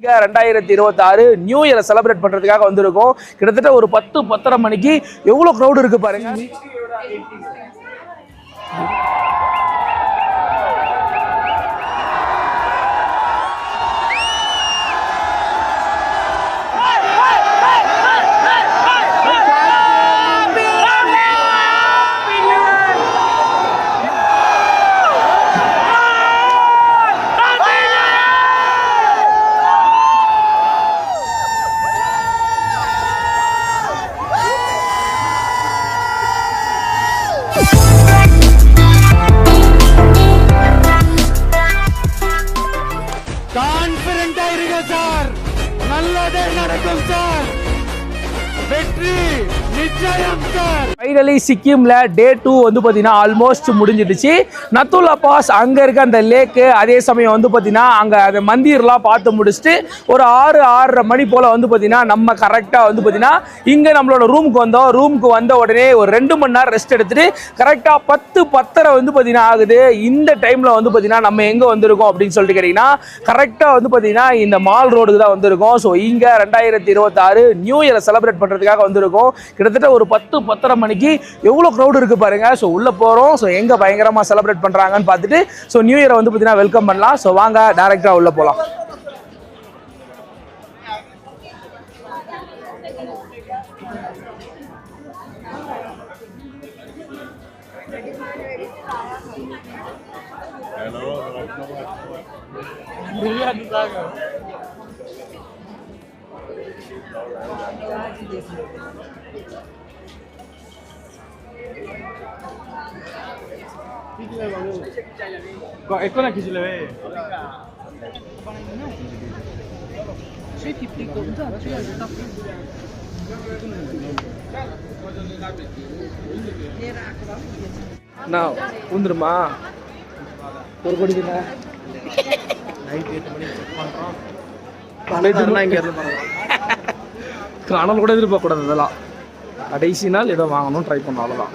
ரெண்டாயிரத்தி ரெண்டாயிரத்தி இருபத்தாறு நியூ இயரை செலிப்ரேட் பண்றதுக்காக வந்திருக்கோம். கிட்டத்தட்ட ஒரு பத்து பத்தரை மணிக்கு எவ்வளவு க்ரௌடு இருக்கு பாருங்க. சார். நல்லதே நடக்கும் சார். வெற்றி நிச்சயம் சார். ஃபைனலி சிக்கிம்ல டே டூ வந்து பார்த்தீங்கன்னா ஆல்மோஸ்ட் முடிஞ்சிடுச்சு. நத்துல்லா பாஸ் அங்கே இருக்க அந்த லேக்கு அதே சமயம் வந்து பார்த்தீங்கன்னா அங்கே அந்த மந்திர்லாம் பார்த்து முடிச்சுட்டு ஒரு ஆறு ஆறரை மணி போல் வந்து பார்த்தீங்கன்னா நம்ம கரெக்டாக வந்து பார்த்தீங்கன்னா இங்கே நம்மளோட ரூமுக்கு வந்தோம். ரூமுக்கு வந்த உடனே ஒரு ரெண்டு மணி நேரம் ரெஸ்ட் எடுத்துட்டு கரெக்டாக பத்து பத்தரை வந்து பார்த்தீங்கன்னா ஆகுது. இந்த டைமில் வந்து பார்த்தீங்கன்னா நம்ம எங்கே வந்திருக்கோம் அப்படின்னு சொல்லிட்டு கேட்டிங்கன்னா கரெக்டாக வந்து பார்த்தீங்கன்னா இந்த மால் ரோடுக்கு தான் வந்திருக்கோம். ஸோ இங்கே ரெண்டாயிரத்தி இருபத்தாறு நியூ இயரை செலிப்ரேட் பண்ணுறதுக்காக வந்திருக்கோம். கிட்டத்தட்ட ஒரு பத்து பத்தரை மணிக்கு எவ்வளோ க்ரௌட் இருக்குது பாருங்க. ஸோ உள்ளே போகிறோம் ஸோ எங்கே பயங்கரமாக செலிப்ரேட் பண்ணுறாங்கன்னு பார்த்துட்டு ஸோ நியூ இயரை வந்து பார்த்தீங்கன்னா வெல்கம் பண்ணலாம். ஸோ வாங்க டேரெக்டாக உள்ளே போகலாம் ఎక్కువ నాకు ఇచ్చిలవే நான் வந்துருமா ஒரு கோடி தானே நைட் எட்டு மணிக்கு செக் பண்ணுறோம் காலேஜ் இங்கே இருந்து கனல் கூட எதிர்பார்க்கக்கூடாது இதெல்லாம். கடைசி நாள் ஏதோ வாங்கணும்னு ட்ரை பண்ணோம் அவ்வளோதான்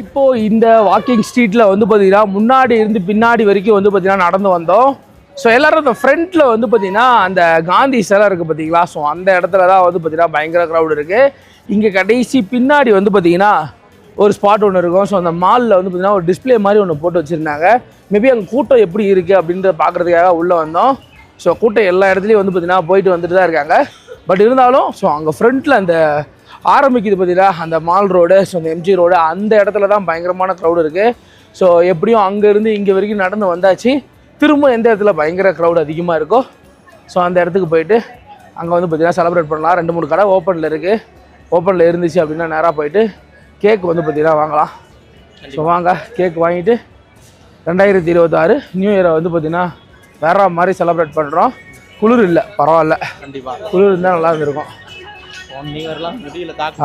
இப்போ இந்த வாக்கிங் ஸ்ட்ரீட்டில் வந்து பார்த்தீங்கன்னா முன்னாடி இருந்து பின்னாடி வரைக்கும் வந்து பார்த்தீங்கன்னா நடந்து வந்தோம். ஸோ எல்லாரும் அந்த ஃப்ரண்ட்டில் வந்து பார்த்தீங்கன்னா அந்த காந்தி சிலை இருக்குது பார்த்தீங்களா ஸோ அந்த இடத்துல தான் வந்து பார்த்தீங்கன்னா பயங்கர க்ரௌட் இருக்குது இங்கே கடைசி பின்னாடி வந்து பார்த்தீங்கன்னா ஒரு ஸ்பாட் ஒன்று இருக்கும். ஸோ அந்த மாலில் வந்து பார்த்திங்கன்னா ஒரு டிஸ்ப்ளே மாதிரி ஒன்று போட்டு வச்சுருந்தாங்க. மேபி அங்கே கூட்டம் எப்படி இருக்குது அப்படின்றத பார்க்குறதுக்காக உள்ளே வந்தோம். ஸோ கூட்டம் எல்லா இடத்துலையும் வந்து பார்த்தீங்கன்னா போயிட்டு வந்துட்டு தான் இருக்காங்க. பட் இருந்தாலும் ஸோ அங்கே ஃப்ரண்ட்டில் அந்த ஆரம்பிக்குது பார்த்தீங்களா அந்த மால் ரோடு ஸோ அந்த எம்ஜி ரோடு அந்த இடத்துல தான் பயங்கரமான க்ரௌடு இருக்குது ஸோ எப்படியும் அங்கேருந்து இங்கே வரைக்கும் நடந்து வந்தாச்சு. திரும்ப எந்த இடத்துல பயங்கர க்ரௌட் அதிகமாக இருக்கோ ஸோ அந்த இடத்துக்கு போயிட்டு அங்கே வந்து பார்த்தீங்கன்னா செலிப்ரேட் பண்ணலாம். ரெண்டு மூணு கடை ஓப்பனில் இருக்குது ஓப்பனில் இருந்துச்சு அப்படின்னா நேராக போயிட்டு கேக் வந்து பார்த்தீங்கன்னா வாங்கலாம். ஸோ வாங்க கேக் வாங்கிட்டு ரெண்டாயிரத்தி இருபத்தாறு நியூ இயரை வந்து பார்த்தீங்கன்னா வேற மாதிரி செலிப்ரேட் பண்ணுறோம் குளிர் இல்லை பரவாயில்ல. கண்டிப்பாக குளிர் இருந்தால் நல்லா இருந்திருக்கும். இயர்லாம் முடியல. தாக்கு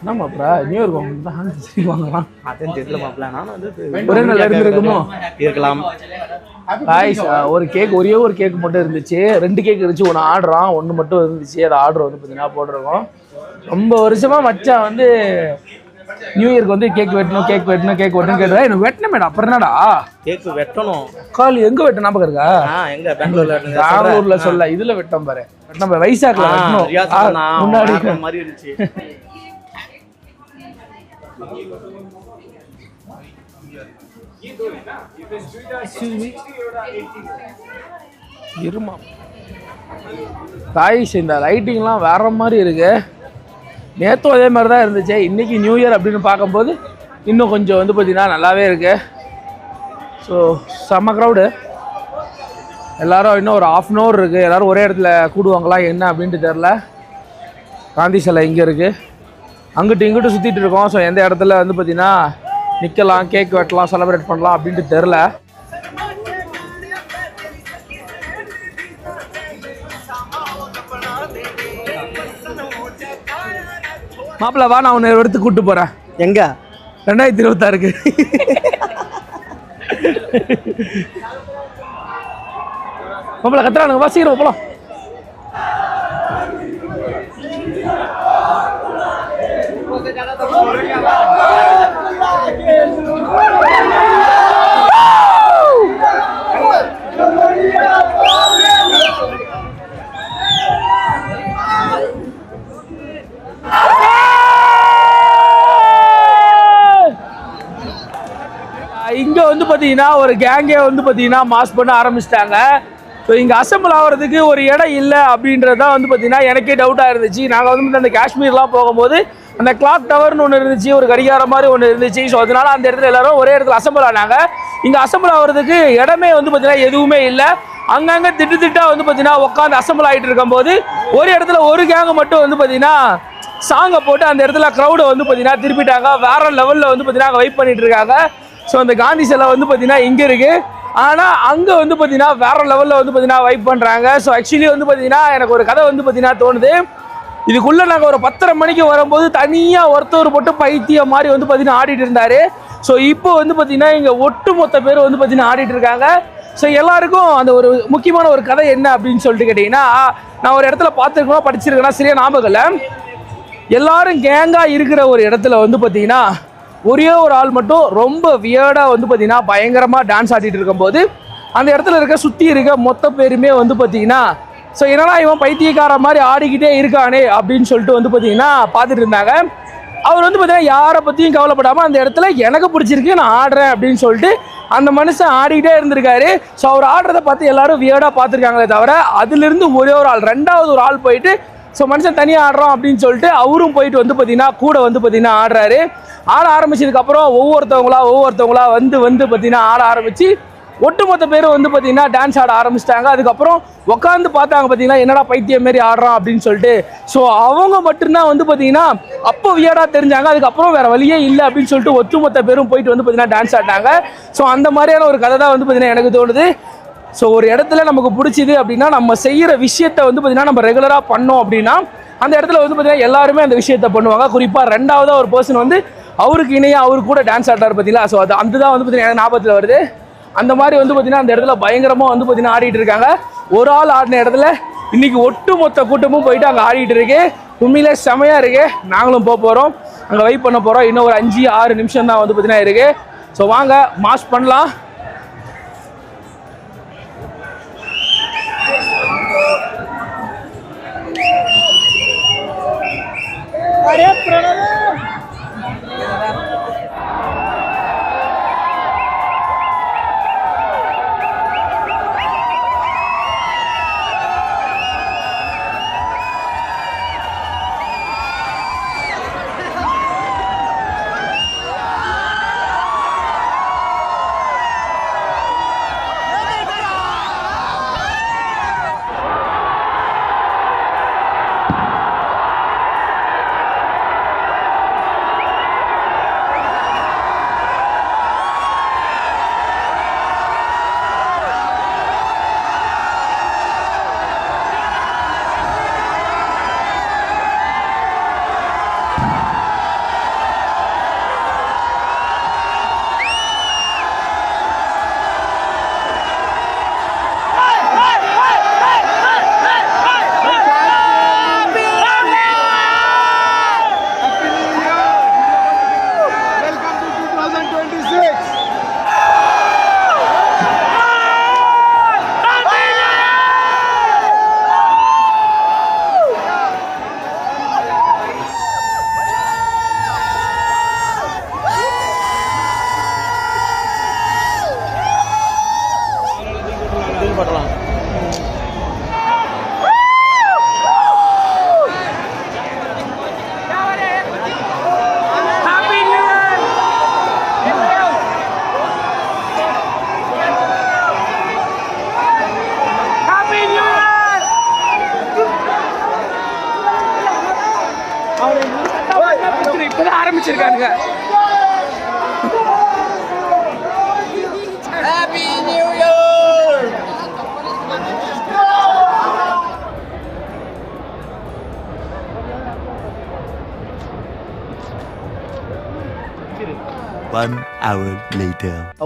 என்னமாப்ரா நியூ இயர் வாங்கலாம் வாங்கலாம் அதான் தெரியல மாப்பிள்ள நானும் வந்து ஒரே நாள் இருந்திருக்குமோ இருக்கலாம் காய்ஸ் ஒரு கேக் ஒரே ஒரு கேக் மட்டும் இருந்துச்சு. ரெண்டு கேக் இருந்துச்சு ஒன்று ஆடுறான் ஒன்று மட்டும் இருந்துச்சு. அது ஆர்டர் வந்து பார்த்தீங்கன்னா போட்டிருக்கோம். ரொம்ப வருஷமா மச்சான் வந்து நியூ இயர்க்கு வந்து கேக் வெட்டணும் கேக் வெட்டணும் கேக் வெட்டணும் கேட்டா எனக்கு வெட்டின மேடம் அப்புறம் என்னடா? கேக்கு வெட்டணும். கால் எங்க வெட்ட ஞாபகம் இருக்கா? எங்க? பெங்களூர்ல பெங்களூர்ல சொல்ல இதுல வெட்டம் பாரு. வெட்டம் பாரு வைசாக்ல வெட்டணும். முன்னாடி. மாதிரி இருந்துச்சு இருமா. காய்ஸ் இந்த லைட்டிங்லாம் வேற மாதிரி இருக்கு. நேற்றும் அதே மாதிரி தான் இருந்துச்சு. இன்றைக்கி நியூ இயர் அப்படின்னு பார்க்கும்போது இன்னும் கொஞ்சம் வந்து பார்த்திங்கன்னா நல்லாவே இருக்குது ஸோ செம்ம க்ரௌடு எல்லோரும் இன்னும் ஒரு ஆஃப் அன் ஹவர் இருக்குது எல்லாரும் ஒரே இடத்துல கூடுவாங்களா என்ன அப்படின்ட்டு தெரில காந்தி சிலை இங்கே இருக்குது அங்கிட்டு இங்கிட்டு சுற்றிட்டு இருக்கோம். ஸோ எந்த இடத்துல வந்து பார்த்திங்கன்னா நிற்கலாம் கேக் வெட்டலாம் செலிப்ரேட் பண்ணலாம் அப்படின்ட்டு தெரில மாப்பிள்ள வா நான் உன்னை எடுத்து கூட்டு போறேன். எங்க? ரெண்டாயிரத்தி இருபத்தாறுக்கு. மாப்பிள்ள கத்துறானுங்க. வா சீக்கிரம் போலாம். பார்த்தீங்கன்னா ஒரு கேங்கே வந்து பார்த்தீங்கன்னா மாஸ் பண்ண ஆரம்பிச்சிட்டாங்க. ஸோ இங்கே அசம்பிள் ஆகிறதுக்கு ஒரு இடம் இல்லை அப்படின்றது தான் வந்து பார்த்திங்கன்னா எனக்கே டவுட்டாக இருந்துச்சு. நாங்கள் வந்து அந்த காஷ்மீர்லாம் போகும்போது அந்த கிளாக் டவர்னு ஒன்று இருந்துச்சு ஒரு கடிகாரம் மாதிரி ஒன்று இருந்துச்சு. ஸோ அதனால அந்த இடத்துல எல்லாரும் ஒரே இடத்துல அசம்பிள் ஆனாங்க. இங்கே அசம்பிள் ஆகிறதுக்கு இடமே வந்து பார்த்திங்கன்னா எதுவுமே இல்லை. அங்கங்கே திட்டு திட்டா வந்து பார்த்திங்கன்னா உட்காந்து அசம்பிள் ஆகிட்டு இருக்கும்போது ஒரு இடத்துல ஒரு கேங்கு மட்டும் வந்து பார்த்திங்கன்னா சாங்கை போட்டு அந்த இடத்துல க்ரௌடை வந்து பார்த்திங்கன்னா திருப்பிட்டாங்க. வேறு லெவலில் வந்து பார்த்தீங்கன்னா அங்கே வெயிட் பண்ணிகிட்டு இருக்காங்க. ஸோ அந்த காந்தி சிலை வந்து பார்த்தீங்கன்னா இங்கே இருக்குது ஆனால் அங்கே வந்து பார்த்தீங்கன்னா வேற லெவலில் வந்து பார்த்தீங்கன்னா வைப் பண்ணுறாங்க ஸோ ஆக்சுவலி வந்து பார்த்தீங்கன்னா எனக்கு ஒரு கதை வந்து பார்த்தீங்கன்னா தோணுது. இதுக்குள்ளே நாங்கள் ஒரு பத்தரை மணிக்கு வரும்போது தனியாக ஒருத்தவர் மட்டும் பைத்தியம் மாதிரி வந்து பார்த்தீங்கன்னா ஆடிட்டு இருந்தார். ஸோ இப்போ வந்து பார்த்தீங்கன்னா இங்கே ஒட்டு மொத்த பேர் வந்து பார்த்தீங்கன்னா ஆடிட்டு இருக்காங்க. ஸோ எல்லாருக்கும் அந்த ஒரு முக்கியமான ஒரு கதை என்ன அப்படின்னு சொல்லிட்டு கேட்டிங்கன்னா நான் ஒரு இடத்துல பார்த்துருக்கணும் படிச்சிருக்கேன்னா சரியா ஞாபகம் இல்லை. எல்லாரும் கேங்காக இருக்கிற ஒரு இடத்துல வந்து பார்த்தீங்கன்னா ஒரே ஒரு ஆள் மட்டும் ரொம்ப வியர்டாக வந்து பார்த்தீங்கன்னா பயங்கரமாக டான்ஸ் ஆடிட்டு இருக்கும்போது அந்த இடத்துல இருக்க சுற்றி இருக்க மொத்த பேருமே வந்து பார்த்தீங்கன்னா ஸோ என்னடா இவன் பைத்தியக்கார மாதிரி ஆடிக்கிட்டே இருக்கானே? அப்படின்னு சொல்லிட்டு வந்து பார்த்தீங்கன்னா பார்த்துட்டு இருந்தாங்க. அவர் வந்து பார்த்தீங்கன்னா யாரை பற்றியும் கவலைப்படாமல் அந்த இடத்துல எனக்கு பிடிச்சிருக்கு நான் ஆடுறேன் அப்படின்னு சொல்லிட்டு அந்த மனுஷன் ஆடிக்கிட்டே இருந்திருக்காரு. ஸோ அவர் ஆடுறத பார்த்து எல்லாரும் வியர்டாக பார்த்துருக்காங்களே தவிர அதுலேருந்து ஒரே ஒரு ஆள் ரெண்டாவது ஒரு ஆள் போயிட்டு ஸோ மனுஷன் தனியாக ஆடுறோம் அப்படின்னு சொல்லிட்டு அவரும் போயிட்டு வந்து பார்த்தீங்கன்னா கூட வந்து பார்த்தீங்கன்னா ஆடுறாரு. ஆட ஆரம்பிச்சதுக்கப்புறம் ஒவ்வொருத்தவங்களா ஒவ்வொருத்தவங்களா வந்து வந்து பார்த்தீங்கன்னா ஆட ஆரம்பித்து ஒட்டுமொத்த பேரும் வந்து பார்த்தீங்கன்னா டான்ஸ் ஆட ஆரம்பிச்சிட்டாங்க. அதுக்கப்புறம் உட்காந்து பார்த்தாங்க பார்த்தீங்கன்னா என்னடா பைத்தியம் மாரி ஆடுறான் அப்படின்னு சொல்லிட்டு. ஸோ அவங்க மட்டும்தான் வந்து பார்த்தீங்கன்னா அப்போ வியடாக தெரிஞ்சாங்க. அதுக்கப்புறம் வேறு வழியே இல்லை அப்படின்னு சொல்லிட்டு ஒட்டுமொத்த பேரும் போயிட்டு வந்து பார்த்தீங்கன்னா டான்ஸ் ஆடினாங்க. ஸோ அந்த மாதிரியான ஒரு கதை தான் வந்து பார்த்தீங்கன்னா எனக்கு தோணுது. ஸோ ஒரு இடத்துல நமக்கு பிடிச்சிது அப்படின்னா நம்ம செய்கிற விஷயத்த வந்து பார்த்தீங்கன்னா நம்ம ரெகுலராக பண்ணோம் அப்படின்னா அந்த இடத்துல வந்து பார்த்தீங்கன்னா எல்லாருமே அந்த விஷயத்த பண்ணுவாங்க. குறிப்பாக ரெண்டாவதாக ஒரு பர்சன் வந்து அவருக்கு இணையாக அவரு கூட டான்ஸ் ஆடுறாரு பார்த்தீங்களா? ஸோ அது அந்த தான் வந்து பார்த்தீங்கன்னா ஞாபகத்தில் வருது. அந்த மாதிரி வந்து பார்த்தீங்கன்னா அந்த இடத்துல பயங்கரமாக வந்து பார்த்தீங்கன்னா ஆடிட்டு இருக்காங்க. ஒரு ஆள் ஆடின இடத்துல இன்னைக்கு ஒட்டு மொத்த கூட்டமும் போயிட்டு அங்கே ஆடிட்டு இருக்கு. உண்மையிலே செமையாக இருக்கு. நாங்களும் போக போகிறோம் அங்கே வெயிட் பண்ண போகிறோம் இன்னும் ஒரு அஞ்சு ஆறு நிமிஷம் தான் வந்து பார்த்தீங்கன்னா இருக்கு. ஸோ வாங்க மாஸ் பண்ணலாம். Welcome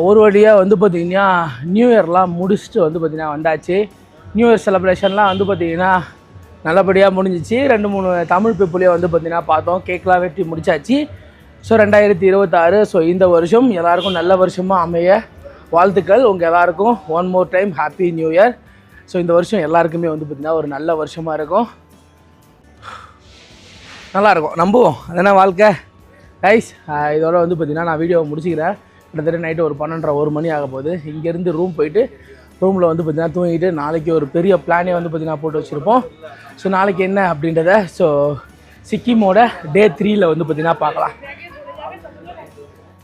ஒரு வழியாக வந்து பார்த்தீங்கன்னா நியூ இயர்லாம் முடிச்சுட்டு வந்து பார்த்தீங்கன்னா வந்தாச்சு. நியூ இயர் செலப்ரேஷன்லாம் வந்து பார்த்தீங்கன்னா நல்லபடியாக முடிஞ்சிச்சு. ரெண்டு மூணு தமிழ் பீப்புளையும் வந்து பார்த்திங்கன்னா பார்த்தோம். கேக்லாம் வெட்டி முடிச்சாச்சு. ஸோ ரெண்டாயிரத்தி இருபத்தாறு ஸோ இந்த வருஷம் எல்லாருக்கும் நல்ல வருஷமாக அமைய வாழ்த்துக்கள். உங்கள் எல்லாருக்கும் one more time happy new year so இந்த வருஷம் எல்லாருக்குமே வந்து பார்த்திங்கன்னா ஒரு நல்ல வருஷமாக இருக்கும். நல்லா இருக்கும் நம்புவோம். அதுனா வாழ்க்கை? ரைஸ் இதோட வந்து பார்த்திங்கன்னா நான் வீடியோவை முடிச்சுக்கிறேன். கிட்டத்தட்ட நைட்டு ஒரு பன்னெண்டரை ஒரு மணி ஆக போகுது. இங்கேருந்து ரூம் போயிட்டு ரூமில் வந்து பார்த்திங்கன்னா தூங்கிட்டு நாளைக்கு ஒரு பெரிய பிளானே வந்து பார்த்திங்கன்னா போட்டு வச்சுருப்போம். ஸோ நாளைக்கு என்ன அப்படின்றத ஸோ சிக்கிமோட டே த்ரீயில் வந்து பார்த்திங்கன்னா பார்க்கலாம்.